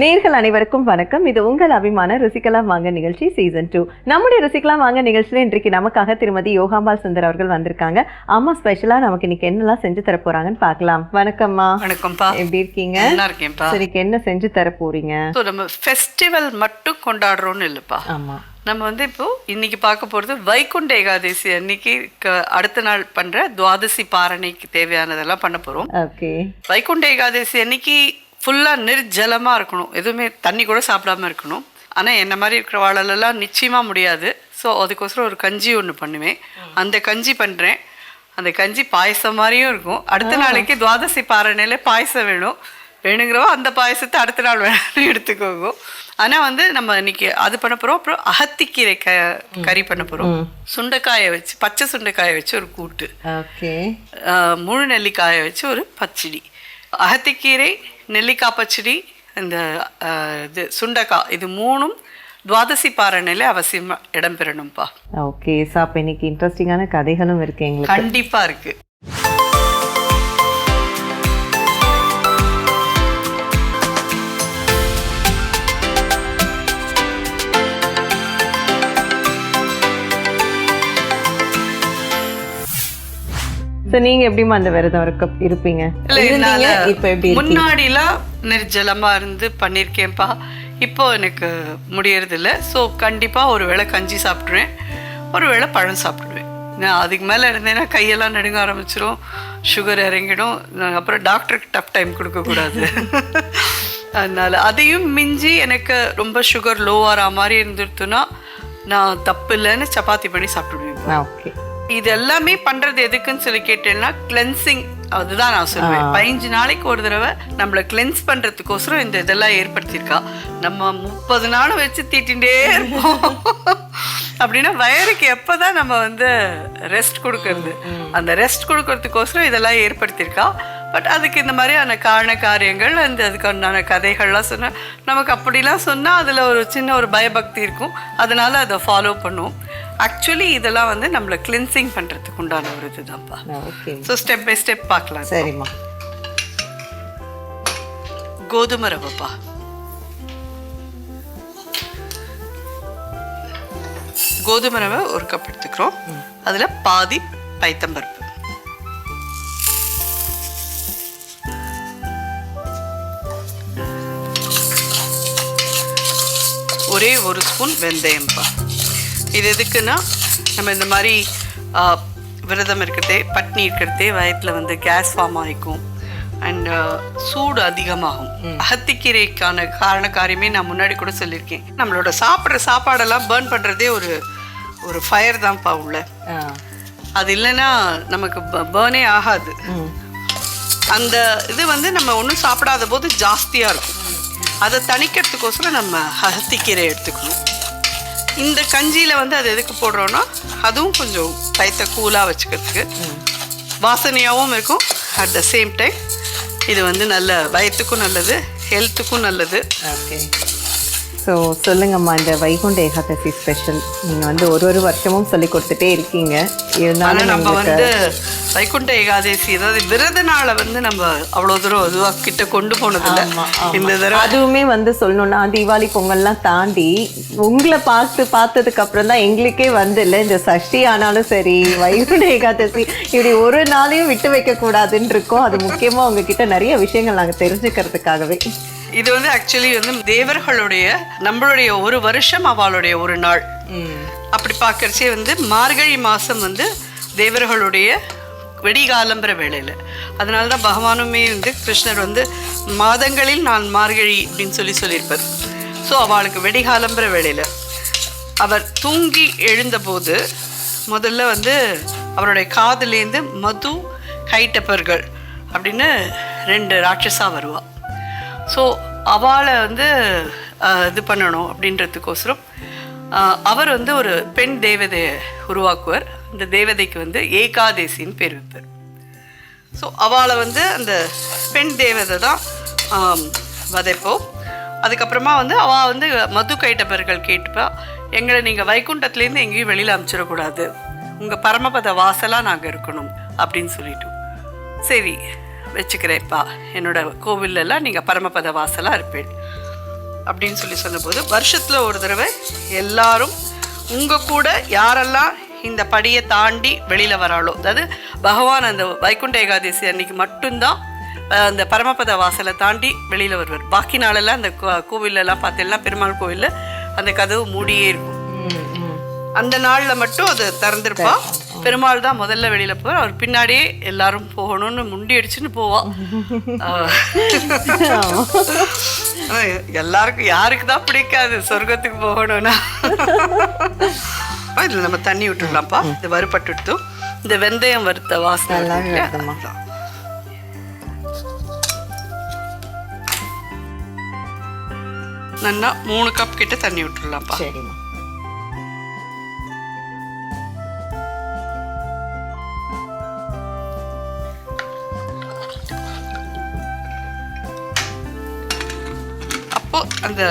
நேர்கள் அனைவருக்கும் வணக்கம். இது உங்கள் அபிமான ருசிக்கலாம் வாங்க நிகழ்ச்சி சீசன் டூ நம்முடைய ருசிக்கலாம் வாங்க நிகழ்ச்சியில் இன்றைக்கு நமக்காக திருமதி யோகாம்பால் சுந்தர் அவர்கள் வந்திருக்காங்க. அம்மா ஸ்பெஷலா நமக்கு இன்னைக்கு என்னெல்லாம் செஞ்சு தர போறாங்கன்னு பார்க்கலாம். வணக்கம்மா. வணக்கம்ப்பா. எப்படி இருக்கீங்க? நல்லா இருக்கேன்ப்பா. சரிக்கு என்ன செஞ்சு தர போறீங்க? நம்ம ஃபெஸ்டிவல் மட்டும் கொண்டாடுறோம்னு இல்லைப்பா. ஆமா. நம்ம வந்து இப்போ இன்னைக்கு பார்க்க போகிறது வைகுண்ட ஏகாதசி அன்னைக்கு அடுத்த நாள் பண்ணுற துவாதசி பாரணைக்கு தேவையானதெல்லாம் பண்ண போகிறோம் ஓகே. வைகுண்ட ஏகாதசி அன்னைக்கு ஃபுல்லாக நிர்ஜலமாக இருக்கணும். எதுவுமே தண்ணி கூட சாப்பிடாம இருக்கணும். ஆனால் என்ன மாதிரி இருக்கிற வாழலெல்லாம் நிச்சயமாக முடியாது. ஸோ அதுக்கோசரம் ஒரு கஞ்சி ஒன்று பண்ணுவேன். அந்த கஞ்சி பண்ணுறேன் அந்த கஞ்சி பாயசம் மாதிரியும் இருக்கும். அடுத்த நாளைக்கு துவாதசி பாறையில பாயசம் வேணும். வேணுங்கிறவோ அந்த பாயசத்தை அடுத்த நாள் வேணும் எடுத்துக்கோங்க. ஆனால் வந்து நம்ம இன்னைக்கு அது பண்ண போகிறோம் அப்புறம் அகத்திக்கீரை க கறி பண்ண போகிறோம் சுண்டைக்காயை வச்சு பச்சை சுண்டைக்காயை வச்சு ஒரு கூட்டு. முழு நெல்லிக்காயை வச்சு ஒரு பச்சடி. அகத்திக்கீரை நெல்லிக்காய் பச்சடி இந்த இது சுண்டைக்காய் இது மூணும் துவாதசி பாறையில அவசியமாக இடம்பெறணும்ப்பா ஓகே அப்போ இன்னைக்கு இன்ட்ரெஸ்டிங்கான கதைகளும் இருக்கு எங்களுக்கு. கண்டிப்பா இருக்கு. ஸோ நீங்க எப்படிமா அந்த விரதம் இருக்க இருப்பீங்க? இல்ல, இருந்தீங்க என்னால இப்போ எப்படி முன்னாடிலாம் நிர்ஜலமா இருந்து பண்ணியிருக்கேன்ப்பா இப்போ எனக்கு முடியறது இல்ல ஸோ கண்டிப்பா ஒரு வேளை கஞ்சி சாப்பிடுவேன் ஒரு வேளை பழம் சாப்பிடுவேன் நான் அதுக்கு மேலே இருந்தேன்னா கையெல்லாம் நடுங்க ஆரம்பிச்சிரும். சுகர் இறங்கிடும். நான் அப்புறம் டாக்டருக்கு டஃப் டைம் கொடுக்கக்கூடாது அதனால அதையும் மிஞ்சி எனக்கு ரொம்ப சுகர் லோவாகிற மாதிரி இருந்துருத்துன்னா நான் தப்பு இல்லைன்னு சப்பாத்தி பண்ணி சாப்பிடுவேன் ஓகே இது எல்லாமே பண்றது எதுக்குன்னு சொல்லி கேட்டேன்னா கிளென்சிங் அதுதான் நான் சொல்லுவேன் பதினஞ்சு நாளைக்கு ஒரு தடவை நம்மளை கிளென்ஸ் பண்றதுக்கோசரம் இந்த இதெல்லாம் ஏற்படுத்தியிருக்கா. நம்ம முப்பது நாள் வச்சு தீட்டிகிட்டே இருப்போம். அப்படின்னா வயருக்கு எப்பதான் நம்ம வந்து ரெஸ்ட் கொடுக்கறது. அந்த ரெஸ்ட் கொடுக்கறதுக்கோசரம் இதெல்லாம் ஏற்படுத்தியிருக்கா. பட் அதுக்கு இந்த மாதிரியான காரண காரியங்கள் அந்த அதுக்கான கதைகள்லாம் சொன்ன நமக்கு அப்படிலாம் சொன்னால் அதில் ஒரு சின்ன ஒரு பயபக்தி இருக்கும். அதனால அதை ஃபாலோ பண்ணுவோம். ஆக்சுவலி இதெல்லாம் வந்து நம்மளை கிளென்சிங் பண்ணுறதுக்கு உண்டான ஒரு இதுதான்ப்பா. Okay so step by step பார்க்கலாம். சரிம்மா. கோதுமை ரவைப்பா. கோதுமை ரவை ஒரு கப் எடுத்துக்கிறோம். அதில் பாதி பைத்தம்பருப்பு ஒரே ஒரு ஸ்பூன் வெந்தயம்ப்பா இது எதுக்குன்னா நம்ம இந்த மாதிரி விரதம் இருக்கிறதே பட்னி இருக்கிறதே வயத்தில் வந்து கேஸ் ஃபார்ம் ஆகிக்கும் அண்ட் சூடு அதிகமாகும். அகத்திக்கீரைக்கான காரண காரியமே நான் முன்னாடி கூட சொல்லியிருக்கேன். நம்மளோட சாப்பிட்ற சாப்பாடெல்லாம் பேர்ன் பண்ணுறதே ஒரு ஒரு ஃபயர் தான்ப்பா உள்ள. அது இல்லைன்னா நமக்கு பேர்னே ஆகாது. அந்த இது வந்து நம்ம ஒன்றும் சாப்பிடாத போது ஜாஸ்தியாக இருக்கும். அதை தணிக்கிறதுக்கோசரம் நம்ம அகத்திக்கீரை எடுத்துக்கணும். இந்த கஞ்சியில் வந்து அது எதுக்கு போடுறோன்னா அதுவும் கொஞ்சம் கைத்த கூலாக வச்சுக்கிறதுக்கு. வாசனையாகவும் இருக்கும். அட் த சேம் டைம் இது வந்து நல்ல வயத்துக்கும் நல்லது ஹெல்த்துக்கும் நல்லது. ஓகே ஸோ சொல்லுங்கம்மா இந்த வைகுண்ட ஏகாதசி ஸ்பெஷல் நீங்கள் வந்து ஒரு ஒரு வருஷமும் சொல்லி கொடுத்துட்டே இருக்கீங்க. இருந்தாலும் நம்ம வந்து வைகுண்ட ஏகாதசி அதாவது விரத நாளை வந்து நம்ம அவ்வளோ தூரம் இதுவாக கிட்ட கொண்டு போனதில்லை. இந்த தடவை அதுவுமே வந்து சொல்லணும்னா தீபாவளி பொங்கல்லாம் தாண்டி உங்களை பார்த்து பார்த்ததுக்கு அப்புறம் தான் எங்களுக்கே வந்து இல்லை இந்த சஷ்டி ஆனாலும் சரி வைகுண்ட ஏகாதசி இப்படி ஒரு நாளையும் விட்டு வைக்க கூடாதுன்னு இருக்கோம். அது முக்கியமா உங்ககிட்ட நிறைய விஷயங்கள் நாங்க தெரிஞ்சுக்கிறதுக்காகவே. இது வந்து ஆக்சுவலி வந்து தேவர்களுடைய நம்மளுடைய ஒரு வருஷம் அவளுடைய ஒரு நாள். அப்படி பார்க்கறச்சே வந்து மார்கழி மாதம் வந்து தேவர்களுடைய வெடிகாலம்புற வேளையில். அதனால தான் பகவானுமே வந்து கிருஷ்ணர் வந்து மாதங்களில் நான் மார்கழி அப்படின்னு சொல்லி சொல்லியிருப்பார். ஸோ அவளுக்கு வெடிகாலம்புற வேளையில். அவர் தூங்கி எழுந்தபோது முதல்ல வந்து அவருடைய காதுலேருந்து மது கைட்டப்பர்கள் அப்படின்னு ரெண்டு ராட்சஸாக வருவாள் ஸோ அவளை வந்து இது பண்ணணும் அப்படின்றதுக்கோசரம் அவர் வந்து ஒரு பெண் தேவதையை உருவாக்குவார். இந்த தேவதைக்கு வந்து ஏகாதேசின்னு பேர் வைப்பார். ஸோ அவளை வந்து அந்த பெண் தேவதை தான் வதைப்போம் அதுக்கப்புறமா வந்து அவள் வந்து மது கைட்டப்பர்கள் கேட்டுப்பா எங்களை நீங்கள் வைகுண்டத்துலேருந்து எங்கேயும் வெளியில் அனுப்பிச்சிடக்கூடாது. உங்கள் பரமபத வாசலாக நாங்கள் இருக்கணும். அப்படின்னு சொல்லிட்டோம். சரி. வச்சுக்கிறேன்ப்பா. என்னோட கோவில்லலாம் நீங்கள் பரமபத வாசலாக இருப்பேன் அப்படின்னு சொல்லி சொன்னபோது வருஷத்தில் ஒரு தடவை எல்லாரும் உங்கள் கூட யாரெல்லாம் இந்த படியை தாண்டி வெளியில் வராளோ அதாவது பகவான் அந்த வைகுண்ட ஏகாதசி அன்னைக்கு மட்டும்தான் அந்த பரமபத வாசலை தாண்டி வெளியில் வருவார். பாக்கி நாளெல்லாம் அந்த கோவில்லலாம் பார்த்தீங்கன்னா பெருமாள் கோவிலில் அந்த கதவு மூடியே இருக்கும். அந்த நாளில் மட்டும் அது திறந்திருப்பா. பெருமாள் தான் முதல்ல வெளியில போவார். அவர் பின்னாடியே எல்லாரும் போகணும்னு முண்டி அடிச்சுன்னு போவா. எல்லாருக்கும் யாருக்கு தான் பிடிக்காது சொர்க்கத்துக்கு போகணும்னா. இதுல நம்ம தண்ணி விட்டுடலாம்ப்பா. இது வறுபட்டுட்டு இந்த வெந்தயம் வறுத்த வாசனை. நல்லா மூணு கப் கிட்ட தண்ணி விட்டுடலாம்ப்பா. சரிம்மா. அந்த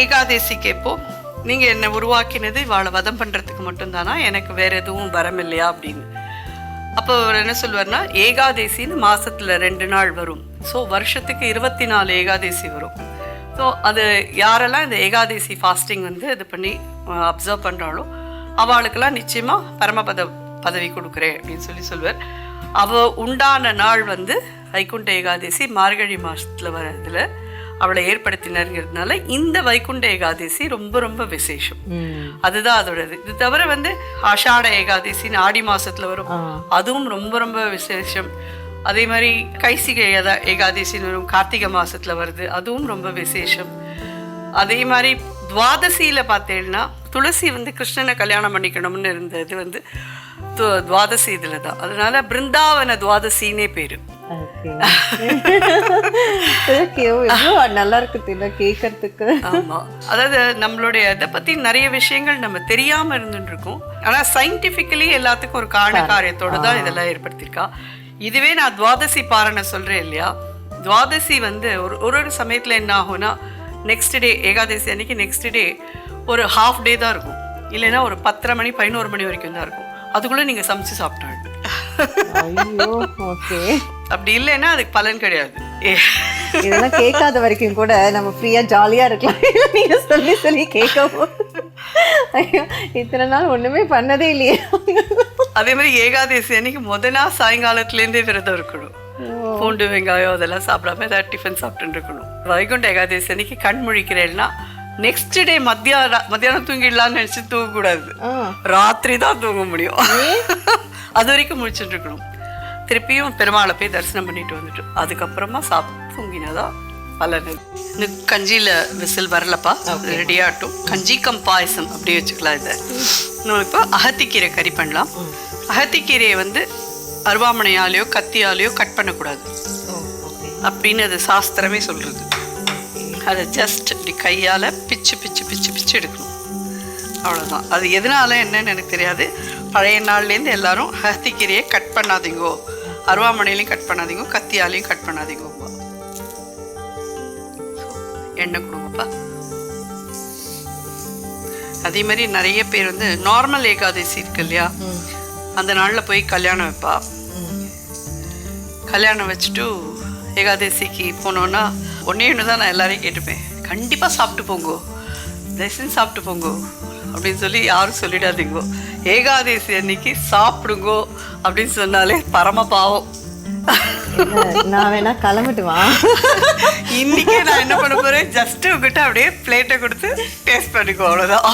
ஏகாதேசிக்கு எப்போ நீங்கள் என்னை உருவாக்கினது இவாளை வதம் பண்ணுறதுக்கு மட்டும்தானா? எனக்கு வேற எதுவும் வரம் இல்லையா அப்படின்னு. அப்போ அவர் என்ன சொல்வார்னா ஏகாதேசின்னு மாதத்தில் ரெண்டு நாள் வரும். ஸோ வருஷத்துக்கு இருபத்தி நாலு ஏகாதேசி வரும். ஸோ அது யாரெல்லாம் இந்த ஏகாதேசி ஃபாஸ்டிங் வந்து இது பண்ணி அப்சர்வ் பண்ணுறாளோ அவளுக்கெல்லாம் நிச்சயமாக பரமபத பதவி கொடுக்குறேன் அப்படின்னு சொல்லி சொல்வார். அவள் உண்டான நாள் வந்து வைகுண்ட ஏகாதசி மார்கழி மாதத்தில் வரதுல அவளை ஏற்படுத்தினருங்கிறதுனால இந்த வைகுண்ட ஏகாதசி ரொம்ப ரொம்ப விசேஷம். அதுதான் அதோட இது தவிர வந்து ஆஷாட ஏகாதசின்னு ஆடி மாசத்துல வரும். அதுவும் ரொம்ப ரொம்ப விசேஷம். அதே மாதிரி கைசிகை ஏகாதசின்னு வரும். கார்த்திகை மாசத்துல வருது. அதுவும் ரொம்ப விசேஷம். அதே மாதிரி துவாதசியில பார்த்தேன்னா துளசி வந்து கிருஷ்ணனை கல்யாணம் பண்ணிக்கணும்னு இருந்தது வந்து துவாதசி இதில் தான் அதனால பிருந்தாவன துவாதசின்னே பேரு. நல்லா இருக்குது கேட்கறதுக்கு ஆமா. அதாவது நம்மளுடைய இதை பத்தி நிறைய விஷயங்கள் நம்ம தெரியாம இருந்துட்டு இருக்கோம் ஆனா சயின்டிபிக்கலி எல்லாத்துக்கும் ஒரு காரண காரியத்தோட தான் இதெல்லாம் ஏற்படுத்தியிருக்கா. இதுவே நான் துவாதசி பாரணை சொல்றேன் இல்லையா? துவாதசி வந்து ஒரு ஒரு ஒரு சமயத்துல என்ன ஆகும்னா நெக்ஸ்ட் டே ஏகாதசி அன்னைக்கு நெக்ஸ்ட் டே ஒரு ஹாஃப் டே தான் இருக்கும். இல்லைன்னா ஒரு பத்தரை மணி பதினோரு மணி வரைக்கும் தான் இருக்கும். அதுக்குள்ள நீங்க சமைச்சு சாப்பிட்டாங்க. அப்படி இல்லைன்னா அதுக்கு பலன் கிடையாது. இதெல்லாம் கேட்காத வரைக்கும் கூட நம்ம ஃப்ரீயா ஜாலியா இருக்கலாம். நீங்க சொல்லி சொல்லி கேட்கவும். இத்தனை நாள் ஒண்ணுமே பண்ணதே இல்லையே. அதே மாதிரி ஏகாதசி அன்னைக்கு முத நாள் சாயங்காலத்துலேருந்தே விரதம் இருக்கணும். பூண்டு வெங்காயம் அதெல்லாம் சாப்பிடாம ஏதாவது டிஃபன் சாப்பிட்டுட்டு இருக்கணும். வைகுண்ட ஏகாதசி அன்னைக்கு கண் முழிக்கிறேன்னா நெக்ஸ்ட் டே மத்தியானம் மத்தியானம் தூங்கிடலாம்னு நினச்சி தூங்கக்கூடாது. ராத்திரி தான் தூங்க முடியும். அது வரைக்கும் முழிச்சுட்டு இருக்கணும். திருப்பியும் பெருமாளை போய் தரிசனம் பண்ணிட்டு வந்துட்டு அதுக்கப்புறமா சாப்பிட்டு தூங்கினதான் பலன். இந்த கஞ்சியில் விசில் வரலப்பா. ரெடி ஆகட்டும். கஞ்சி கம் பாயசம் அப்படி வச்சுக்கலாம் இதை. நம்ம இப்போ அகத்திக்கீரை கறி பண்ணலாம். அகத்திக்கீரையை வந்து அருவாமனையாலேயோ கத்தியாலேயோ கட் பண்ணக்கூடாது. அப்படின்னு அது சாஸ்திரமே சொல்கிறது அதை ஜஸ்ட் இப்படி கையால் பிச்சு பிச்சு பிச்சு பிச்சு எடுக்கணும். அவ்வளோதான் அது எதனால என்னன்னு எனக்கு தெரியாது. பழைய நாள்லேருந்து எல்லாரும் அகத்திக்கீரையை கட் பண்ணாதீங்கோ. அருவாமனையிலையும் கட் பண்ணாதீங்கோ. கத்தியாலையும் கட் பண்ணாதீங்கோ. எண்ணெய் கொடுங்கப்பா. அதே மாதிரி நிறைய பேர் வந்து நார்மல் ஏகாதசி இருக்கு இல்லையா? அந்த நாளில் போய் கல்யாணம் வைப்பா. கல்யாணம் வச்சுட்டு ஏகாதசிக்கு போனோன்னா ஒன்றே ஒன்று தான் நான் எல்லாரையும் கேட்டுப்பேன். கண்டிப்பாக சாப்பிட்டு போங்கோ. தயவுசெய்து சாப்பிட்டு போங்கோ. அப்படின்னு சொல்லி யாரும் சொல்லிடாதீங்கோ. ஏகாதசி அன்னைக்கு சாப்பிடுங்கோ அப்படின்னு சொன்னாலே பரம பாவம். நான் வேணா கிளம்பிட்டு வா இன்னைக்கே நான் என்ன பண்ண போறேன்? ஜஸ்ட் உங்ககிட்ட அப்படியே பிளேட்டை கொடுத்து டேஸ்ட் பண்ணிக்கோ அவ்வளோதான்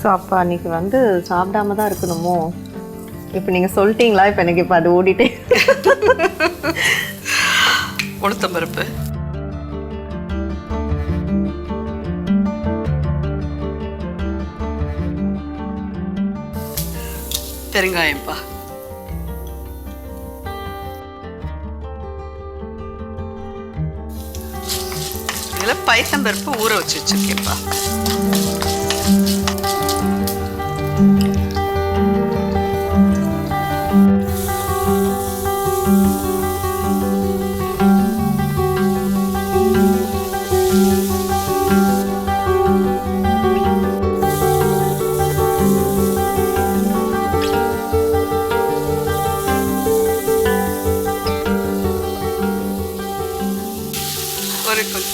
ஸோ அப்போ அன்னைக்கு வந்து சாப்பிடாம தான் இருக்கணுமோ? இப்போ நீங்கள் சொல்லிட்டீங்களா? இப்போ எனக்கு இப்போ அது ஓடிட்டே. உளுத்தம் பருப்பு. பெருங்காயம்ப்பா. இதில் பைத்தம்பருப்பு ஊற வச்சு வச்சிருக்கேன்ப்பா.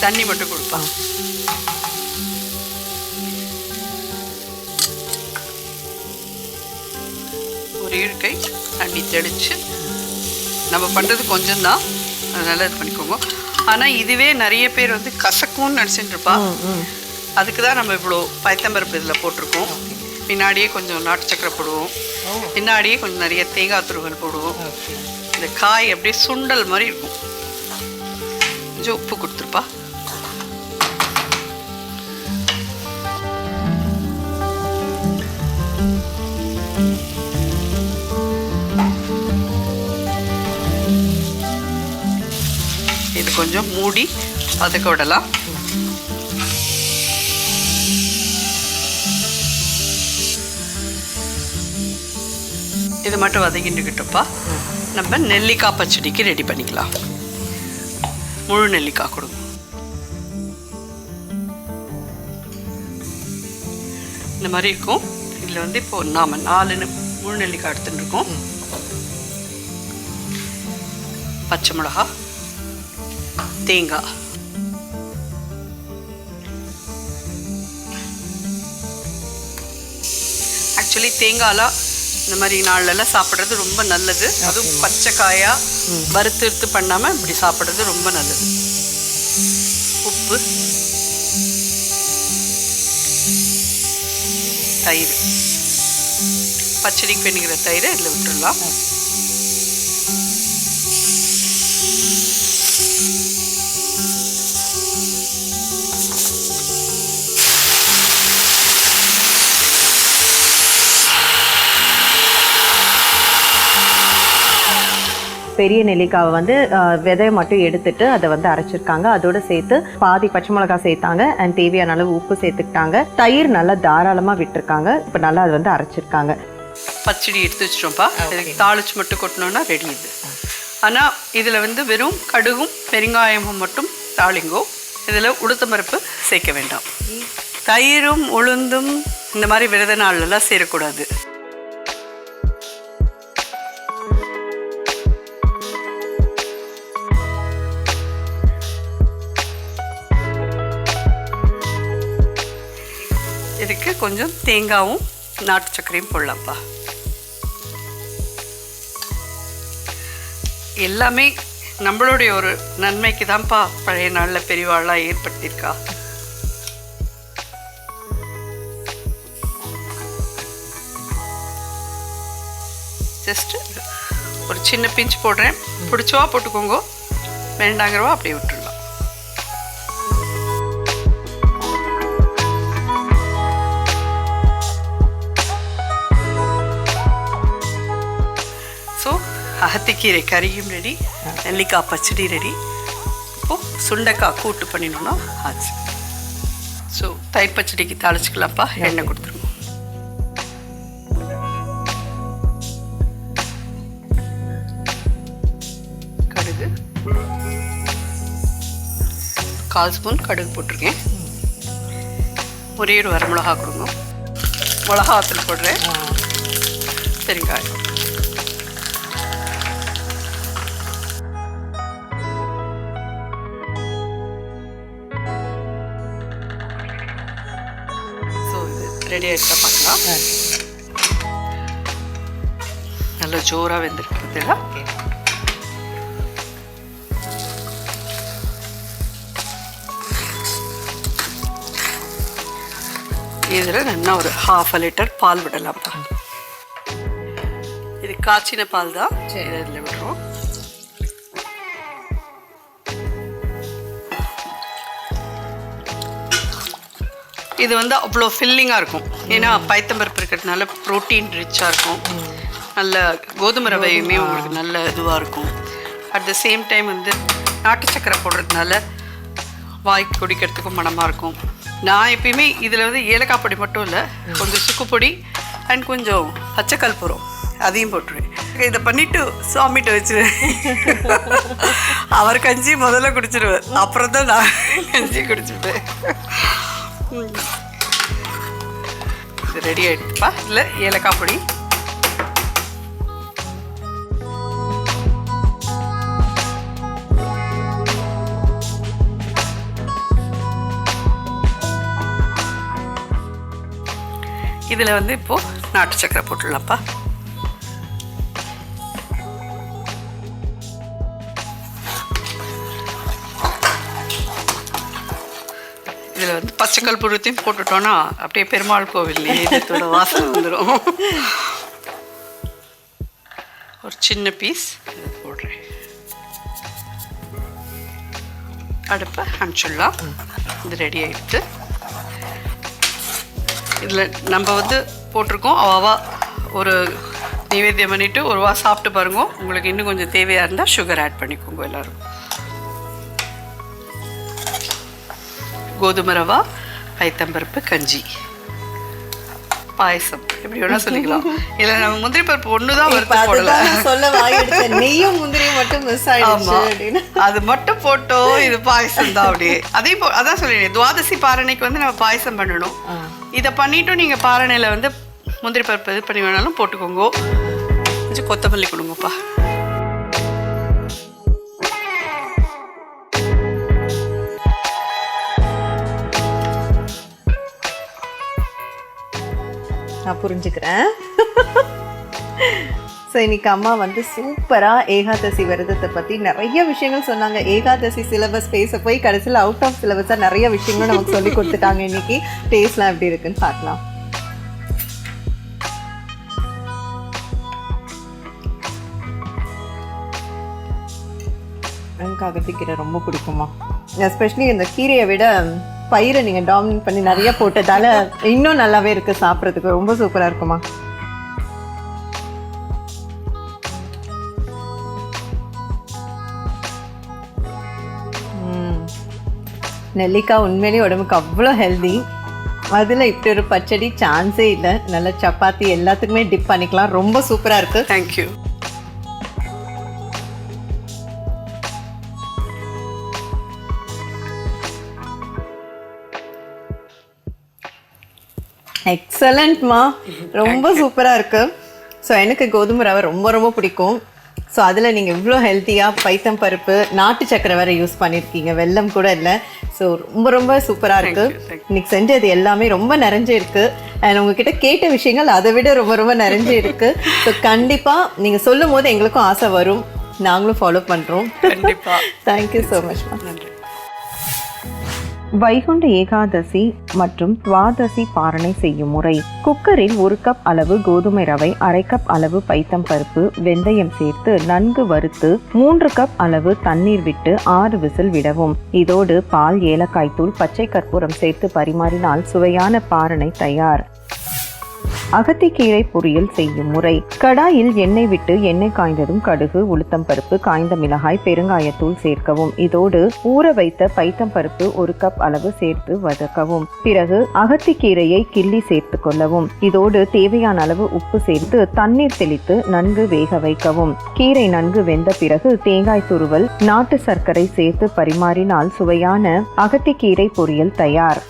தண்ணி மட்டும் கொடுப்பா. ஒரு இழுக்கை தண்ணி தெளித்து நம்ம பண்ணுறது கொஞ்சம் தான் அதனால் இது பண்ணிக்கோங்க. ஆனால் இதுவே நிறைய பேர் வந்து கசக்கும்னு நினச்சிட்டு இருப்பா. அதுக்கு தான் நம்ம இவ்வளோ பயத்தம்பருப்பு இதில் போட்டிருக்கோம். பின்னாடியே கொஞ்சம் நாட்டு சக்கரை போடுவோம். பின்னாடியே கொஞ்சம் நிறைய தேங்காய் துருவல் போடுவோம். இந்த காய் அப்படியே சுண்டல் மாதிரி இருக்கும். கொஞ்சம் உப்பு கொடுத்துருப்பா. கொஞ்சம் மூடி பதக்க விடலாம். இது மட்டும் வதங்கிட்டுக்கிட்டப்பா. நம்ம நெல்லிக்காய் பச்சடிக்கு ரெடி பண்ணிக்கலாம். முழு நெல்லிக்காய் கொடுங்க. இந்த மாதிரி இருக்கும். இதில் வந்து இப்போ நாம் நாலு முழு நெல்லிக்காய் எடுத்துட்டு இருக்கோம். பச்சை மிளகா தேங்காய் ஆக்சுவலி தேங்காய்லாம் இந்த மாதிரி நாள்லலாம் சாப்பிட்றது ரொம்ப நல்லது. அதுவும் பச்சை காயா வறுத்து எடுத்து பண்ணாமல் இப்படி சாப்பிட்றது ரொம்ப நல்லது. உப்பு. தயிர். பச்சடிக்கு பண்ணிக்கிற தயிரை இதில் விட்டுடலாம். பெரிய நெல்லிக்காவை வந்து விதைய மட்டும் எடுத்துட்டு அதை வந்து அரைச்சிருக்காங்க. அதோட சேர்த்து பாதி பச்சை மிளகாய் சேர்த்தாங்க. அண்ட் தேவையான அளவு உப்பு சேர்த்துக்கிட்டாங்க. தயிர் நல்லா தாராளமாக விட்டுருக்காங்க. இப்போ நல்லா அது வந்து அரைச்சிருக்காங்க. பச்சடி எடுத்து வச்சிட்டோம்ப்பா தாளிச்சு மட்டும் கொட்டினோன்னா ரெடி இது. ஆனால் இதில் வந்து வெறும் கடுகும் பெருங்காயமும் மட்டும் தாளிங்கோ. இதில் உளுத்தம் பருப்பு சேர்க்க வேண்டாம். தயிரும் உளுந்தும் இந்த மாதிரி விரத நாள்லலாம் சேரக்கூடாது. கொஞ்சம் தேங்காவும் நாட்டு சர்க்கரையும் போடலாம்ப்பா. எல்லாமே நம்மளுடைய ஒரு நன்மைக்கு தான்ப்பா பழைய நாளில் பெரியவாளாக ஏற்படுத்தியிருக்கா. ஜஸ்ட்டு ஒரு சின்ன பிஞ்ச் போடுறேன். பிடிச்சவா போட்டுக்கோங்க. வேண்டாங்கிறவா அப்படியே விட்டுரு. அகத்திக்கீரை கறியும் ரெடி நெல்லிக்காய் பச்சடி ரெடி இப்போ சுண்டைக்காய் கூட்டு பண்ணிடணும்னா ஆச்சு. ஸோ தயிர் பச்சடிக்கு தாளிச்சுக்கலாம்ப்பா. எண்ணெய் கொடுத்துருங்க. கடுகு. கால் ஸ்பூன் கடுகு போட்டிருக்கேன். ஒரே ஒரு வரமிளகா கொடுங்க. மிளகாத்தூள் போடுறேன். பெருங்காயம். ரெடி ஆகிடுச்சா பார்க்கலாம் நல்லா ஜோராக வெந்திருக்கிறதுல இதில் நல்லா ஒரு ஹாஃப் அ லிட்டர் பால் விடலாம்ப்பா இது காய்ச்சின பால் தான். இதில் விடுறோம். இது வந்து அவ்வளோ ஃபில்லிங்காக இருக்கும். ஏன்னா பயத்தம்பருப்பு இருக்கிறதுனால ப்ரோட்டீன் ரிச்சாக இருக்கும். நல்ல கோதுமை ரவையுமே உங்களுக்கு நல்ல இதுவாக இருக்கும். அட் த சேம் டைம் வந்து நாட்டு சக்கரை போடுறதுனால வாய் குடிக்கிறதுக்கும் மனமாக இருக்கும். நான் எப்பயுமே இதில் வந்து ஏலக்காய் பொடி மட்டும் இல்லை கொஞ்சம் சுக்கு பொடி அண்ட் கொஞ்சம் பச்சை கற்பூரம் அதையும் போட்டுருவேன். இதை பண்ணிட்டு சுவாமிகிட்ட வச்சிருவேன். அவர் கஞ்சி முதல்ல குடிச்சிருவார். அப்புறம் தான் நான் கஞ்சி குடிச்சிருவேன் இது ரெடி ஆகிடுப்பா இதில் ஏலக்காய் பொடி. இதில் வந்து இப்போது நாட்டு சக்கரை போட்டுடலாம்ப்பா. கற்பூரத்தையும் போட்டுட்டோன்னா அப்படியே பெருமாள் கோவில் இதோட வாசனை வந்துடும் ஒரு சின்ன பீஸ் இது போடுறேன். அடுப்பை அனுப்பிச்சிடலாம் இது ரெடி ஆகிடுது இதில் நம்ம வந்து போட்டிருக்கோம். அவாவா ஒரு நைவேத்தியம் பண்ணிவிட்டு ஒரு வா சாப்பிட்டு பாருங்க. உங்களுக்கு இன்னும் கொஞ்சம் தேவையாக இருந்தால் சுகர் ஆட் பண்ணிக்கோங்க எல்லோரும். கோதுமை ரவா பைத்தம்பருப்பு கஞ்சி. பாயசம். எப்படி வேணா சொல்லிக்கலாம். இல்லை நம்ம முந்திரி பருப்பு ஒன்று தான் இப்ப வறுத்து போடல. சொல்ல நெய்யும் முந்திரியும் மட்டும் மிஸ் ஆயிடுச்சு அது மட்டும் போட்டோம் இது பாயசம் தான் அப்படியே அதே போ அதான் சொல்லிடுறேன் துவாதசி பாரணைக்கு வந்து நம்ம பாயசம் பண்ணணும். இதை பண்ணிட்டும் நீங்க பாரணையில வந்து முந்திரி பருப்பு இது பண்ணி வேணாலும் போட்டுக்கோங்க. கொஞ்சம் கொத்தமல்லி கொடுங்கப்பா. நான் புரிஞ்சுக்கிறேன். ஸோ இன்னைக்கு அம்மா வந்து சூப்பராக ஏகாதசி விரதத்தை பற்றி நிறைய விஷயங்கள் சொன்னாங்க. ஏகாதசி சிலபஸ் பேச போய் கடைசியில் அவுட் ஆஃப் சிலபஸாக நிறைய விஷயங்கள் நமக்கு சொல்லி கொடுத்துட்டாங்க. இன்னைக்கு டேஸ்ட்லாம் எப்படி இருக்குன்னு பார்க்கலாம். எனக்கு அகத்திக்கீரை ரொம்ப பிடிக்குமா எஸ்பெஷலி இந்த கீரையை விட பயிரை நீங்கள் டாமினேட் பண்ணி நிறைய போட்டதால இன்னும் நல்லாவே இருக்குது சாப்பிட்றதுக்கு. ரொம்ப சூப்பராக இருக்குமா? நெல்லிக்காய் உண்மையிலேயே உடம்புக்கு அவ்வளோ ஹெல்தி அதில் இப்படி ஒரு பச்சடி சான்ஸே இல்லை. நல்ல சப்பாத்தி எல்லாத்துக்குமே டிப் பண்ணிக்கலாம். ரொம்ப சூப்பராக இருக்குது தேங்க்யூ எக்ஸலண்ட்மா ரொம்ப சூப்பராக இருக்கு. ஸோ எனக்கு கோதுமை ரவை ரொம்ப ரொம்ப பிடிக்கும். ஸோ அதில் நீங்கள் இவ்வளோ ஹெல்த்தியாக பைத்தம் பருப்பு நாட்டு சக்கரை வேறு யூஸ் பண்ணியிருக்கீங்க வெல்லம் கூட இல்லை. ஸோ ரொம்ப ரொம்ப சூப்பராக இருக்கு. you, thank இன்னைக்கு செஞ்சது எல்லாமே ரொம்ப நிறைஞ்சு இருக்கு அண்ட் உங்ககிட்ட கேட்ட விஷயங்கள் அதை விட ரொம்ப ரொம்ப நிறைஞ்சு இருக்கு ஸோ கண்டிப்பாக நீங்கள் சொல்லும் போது எங்களுக்கும் ஆசை வரும். நாங்களும் ஃபாலோ பண்ணுறோம் கண்டிப்பா. தேங்க்யூ ஸோ மச்மா நன்றி. வைகுண்ட ஏகாதசி மற்றும் துவாதசி பாரணை செய்யும் முறை. குக்கரில் ஒரு கப் அளவு கோதுமை ரவை அரை கப் அளவு பைத்தம் பருப்பு வெந்தயம் சேர்த்து நன்கு வறுத்து மூன்று கப் அளவு தண்ணீர் விட்டு ஆறு விசில் விடவும். இதோடு பால் ஏலக்காய் தூள் பச்சை கற்பூரம் சேர்த்து பரிமாறினால் சுவையான பாரணை தயார். அகத்திக்கீரை பொரியல் செய்யும் முறை. கடாயில் எண்ணெய் விட்டு எண்ணெய் காய்ந்ததும் கடுகு உளுத்தம் பருப்பு காய்ந்த மிளகாய் பெருங்காயத்தூள் சேர்க்கவும். இதோடு ஊற வைத்த பைத்தம் பருப்பு ஒரு கப் அளவு சேர்த்து வதக்கவும். பிறகு அகத்திக்கீரையை கிள்ளி சேர்த்து கொள்ளவும். இதோடு தேவையான அளவு உப்பு சேர்த்து தண்ணீர் தெளித்து நன்கு வேக வைக்கவும். கீரை நன்கு வெந்த பிறகு தேங்காய் துருவல் நாட்டு சர்க்கரை சேர்த்து பரிமாறினால் சுவையான அகத்திக்கீரை பொரியல் தயார்.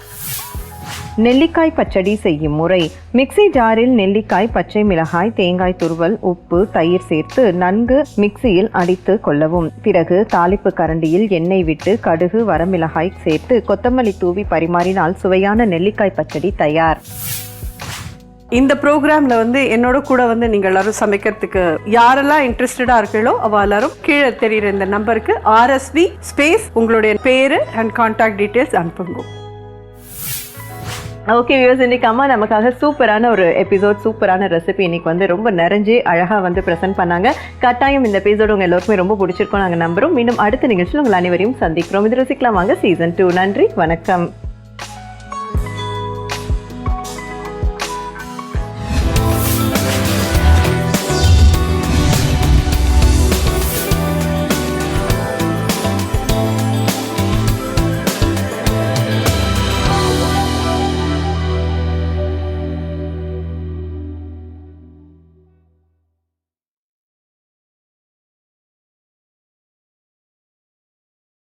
நெல்லிக்காய் பச்சடி செய்யும் முறை. மிக்ஸி ஜாரில் நெல்லிக்காய் பச்சை மிளகாய் தேங்காய் துருவல் உப்பு தயிர் சேர்த்து நன்கு மிக்சியில் அடித்து கொள்ளவும். பிறகு தாளிப்பு கரண்டியில் எண்ணெய் விட்டு கடுகு வரமிளகாய் சேர்த்து கொத்தமல்லி தூவி பரிமாறினால் சுவையான நெல்லிக்காய் பச்சடி தயார். இந்த ப்ரோக்ராமில் வந்து என்னோட கூட வந்து நீங்கள் எல்லாரும் சமைக்கிறதுக்கு யாரெல்லாம் இன்ட்ரெஸ்டடாக இருக்கீங்களோ அவள் எல்லாரும் கீழே தெரிகிற இந்த நம்பருக்கு ஆர்எஸ்வி ஸ்பேஸ் உங்களுடைய பேர் அண்ட் கான்டாக்ட் டீட்டெயில்ஸ் அனுப்புங்க. ஓகே வியூஸ் இன்னைக்கு அம்மா நமக்காக சூப்பரான ஒரு எபிசோட் சூப்பரான ரெசிபி இன்னைக்கு வந்து ரொம்ப நிறைஞ்சு அழகாக வந்து ப்ரெசென்ட் பண்ணாங்க. கட்டாயம் இந்த எபிசோடு உங்கள் எல்லாருக்குமே ரொம்ப பிடிச்சிருக்கோம் நாங்கள் நம்புகிறோம் மீண்டும் அடுத்த நிகழ்ச்சியில் உங்கள் அனைவரையும் சந்திக்கிறோம். இது ரசிக்கலாம் வாங்க. சீசன் டூ நன்றி. வணக்கம்.